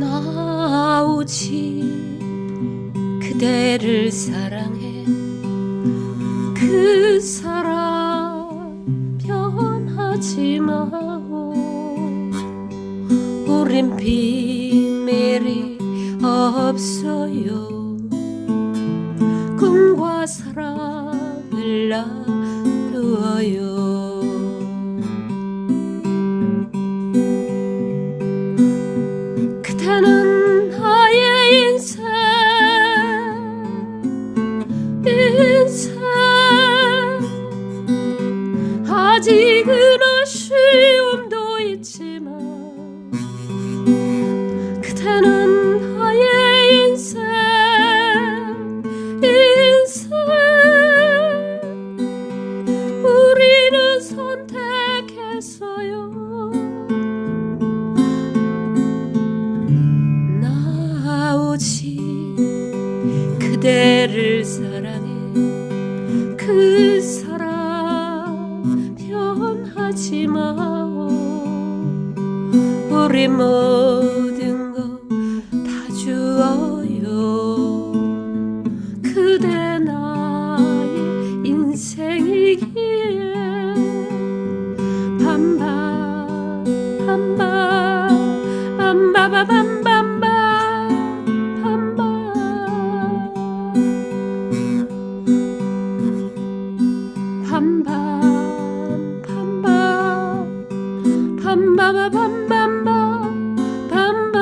나오지 그대를 사랑해. 그 사랑 변하지 마오. 우린 비밀이 없어요. 꿈과 사랑을 나누어요 인생 아직은 아쉬움도 있지만 그대는 나의 인생 인생. 우리는 선택했어요. 나오지 그대를 사랑해 그 사랑 변하지 마오. 우리 모든 것 다 주어요. 그대 나의 인생이기에. 밤밤 밤밤 밤바바 밤밤 밤밤 밤밤아 밤밤밤 밤밤